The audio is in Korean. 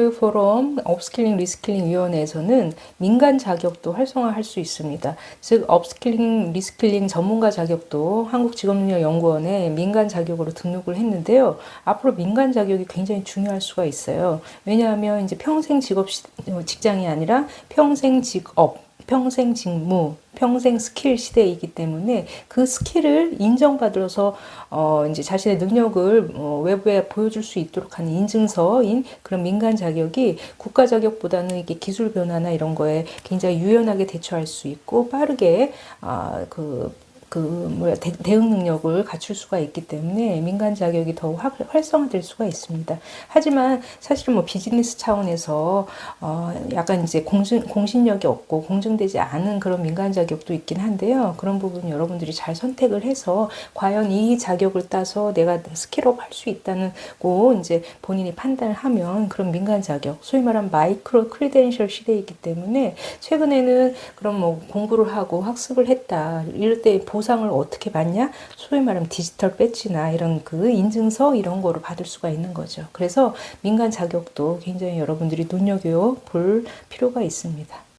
사교육 포럼 업스킬링 리스킬링 위원회에서는 민간 자격도 활성화할 수 있습니다. 즉 업스킬링 리스킬링 전문가 자격도 한국직업능력연구원에 민간 자격으로 등록을 했는데요. 앞으로 민간 자격이 굉장히 중요할 수가 있어요. 왜냐하면 이제 평생 직업 시- 어, 직장이 아니라 평생 직업 평생 직무, 평생 스킬 시대이기 때문에 그 스킬을 인정받아서 어 이제 자신의 능력을 어 외부에 보여줄 수 있도록 하는 인증서인 그런 민간 자격이 국가 자격보다는 이게 기술 변화나 이런 거에 굉장히 유연하게 대처할 수 있고 빠르게 아그 그 대응 능력을 갖출 수가 있기 때문에 민간 자격이 활- 활성화될 수가 있습니다. 하지만 사실은 뭐 비즈니스 차원에서 어 약간 이제 공신 공신력이 없고 공증되지 않은 그런 민간 자격도 있긴 한데요. 그런 부분 여러분들이 잘 선택을 해서 과연 이 자격을 따서 내가 스킬업 할 수 있다는 고 이제 본인이 판단을 하면 그런 민간 자격, 소위 말하는 마이크로 크리덴셜 시대이기 때문에 최근에는 그럼 뭐 공부를 하고 학습을 했다. 이럴 때 보상을 어떻게 받냐? 소위 말하면 디지털 배지나 이런 그 인증서 이런 거로 받을 수가 있는 거죠. 그래서 민간 자격도 굉장히 여러분들이 눈여겨 볼 필요가 있습니다.